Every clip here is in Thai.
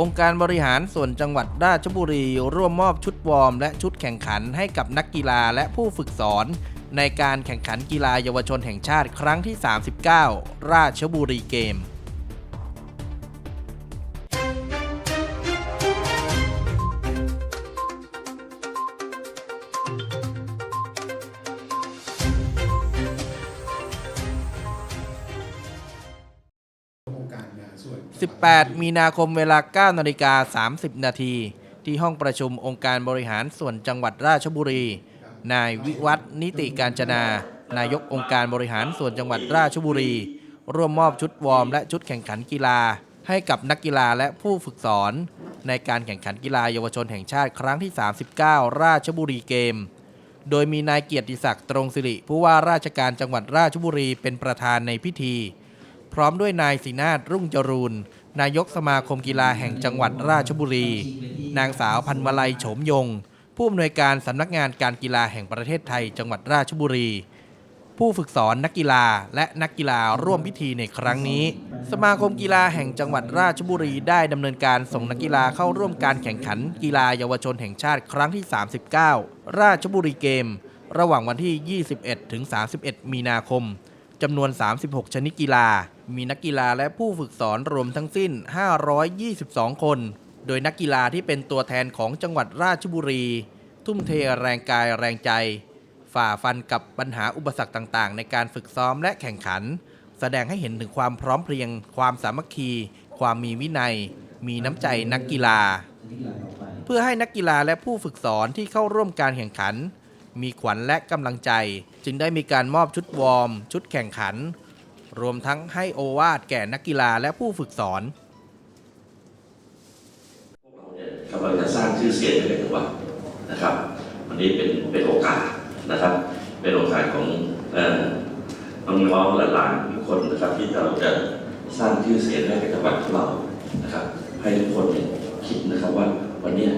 องค์การบริหารส่วนจังหวัดราชบุรี ร่วมมอบชุดวอร์มและชุดแข่งขันให้กับนักกีฬาและผู้ฝึกสอน ในการแข่งขันกีฬาเยาวชนแห่งชาติครั้งที่ 39 ราชบุรีเกม 18 มีนาคมเวลา 9 นาฬิกา 30 นาที ที่ห้องประชุมองค์การบริหารส่วนจังหวัดราชบุรี นายวิวัฒนิติการจนา นายกองค์การบริหารส่วนจังหวัดราชบุรี ร่วมมอบชุดวอร์มและชุดแข่งขันกีฬา ให้กับนักกีฬาและผู้ฝึกสอน ในการแข่งขันกีฬาเยาวชนแห่งชาติครั้งที่ 39 ราชบุรีเกม โดยมีนายเกียรติศักดิ์ตรงสิริผู้ว่าราชการจังหวัดราชบุรีเป็นประธานในพิธี พร้อมด้วยนายสีนาถรุ่งจรูน นายกสมาคมกีฬาแห่งจังหวัดราชบุรี นางสาวพันวลัยโฉมยง ผู้อำนวยการสำนักงานการกีฬาแห่งประเทศไทย จังหวัดราชบุรี ผู้ฝึกสอนนักกีฬาและนักกีฬาร่วมพิธีในครั้งนี้ สมาคมกีฬาแห่งจังหวัดราชบุรีได้ดำเนินการส่งนักกีฬาเข้าร่วมการแข่งขัน กีฬาเยาวชนแห่งชาติครั้งที่ 39 ราชบุรีเกม ระหว่างวันที่ 21 ถึง 31 มีนาคม จำนวน 36 ชนิดกีฬา มีนักกีฬาและผู้ฝึกสอนรวมทั้งสิ้น 522 คน โดยนักกีฬาที่เป็นตัวแทนของจังหวัดราชบุรี ทุ่มเทแรงกายแรงใจ ฝ่าฟันกับปัญหาอุปสรรคต่างๆ ในการฝึกซ้อมและแข่งขัน แสดงให้เห็นถึงความพร้อมเพรียง ความสามัคคี ความมีวินัย มีน้ำใจนักกีฬา เพื่อให้นักกีฬาและผู้ฝึกสอนที่เข้าร่วมการแข่งขัน มีขวัญและกำลังใจ จึงได้มีการมอบชุดวอร์ม ชุดแข่งขัน รวมทั้งให้โอวาทแก่นักกีฬาและผู้ฝึกสอนกำลังจะสร้างชื่อเสียงให้กับจังหวัดนะครับวันนี้เป็นเป็นโอกาสนะครับ เป็นโอกาสของเอ่อน้องๆหลานๆทุกคนนะครับที่เราจะสร้างชื่อเสียงให้กับจังหวัดของเรานะครับ ให้ทุกคนเนี่ยคิดนะครับว่าวันนี้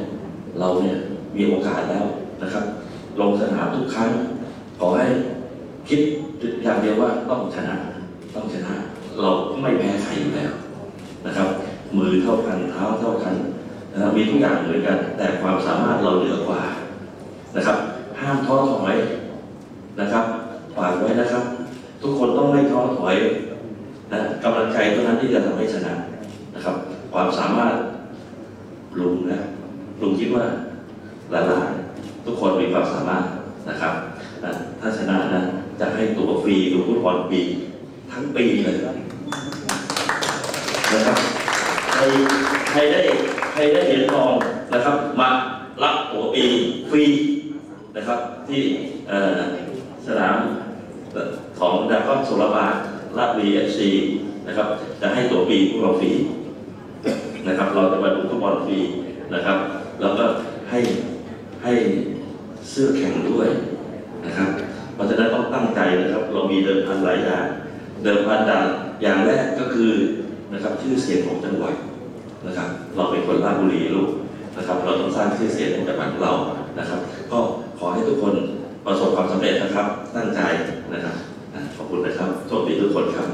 เราเนี่ยมีโอกาสแล้วนะครับ ลงสนามทุกครั้ง อให้คิดอย่างเดียวว่าต้องชนะ ต้องชนะ เราไม่แพ้ใครอยู่แล้วนะครับ มือเท่ากันเท้าเท่ากันนะครับมีทุกอย่างเหมือนกัน แต่ความสามารถเราเหนือกว่านะครับ ห้ามท้อถอยนะครับฝากไว้นะครับ ทุกคนต้องไม่ท้อถอยนะกำลังใจเท่านั้นที่จะทำให้ชนะนะครับ ความสามารถลุงนะลุงคิดว่าหลานๆทุกคนมีความสามารถนะครับนะ ถ้าชนะนะจะให้ตั๋วฟรีดูฟุตบอลฟรีทั้งปีเลยนะครับใครใครได้ใครได้เหรียญทองนะครับ มารับตั๋วปีฟรีนะครับ ที่สนามของดากอนสุรบาลาดบีเอฟซีนะครับ จะให้ตั๋วปีพวกเราฟรีนะครับ เราจะมาดูฟุตบอลฟรีนะครับ แล้วก็ให้ให้เสื้อแข่งด้วยีเดิมพันหลายอย่าง เดิมพันดังอย่างแรกก็คือนะครับชื่อเสียงของจังหวัดนะครับ เราเป็นคนราชบุรีลูกนะครับ เราต้องสร้างชื่อเสียงของจังหวัดเรานะครับ ก็ขอให้ทุกคนประสบความสำเร็จนะครับตั้งใจนะครับขอบคุณนะครับโชคดีทุกคนครับ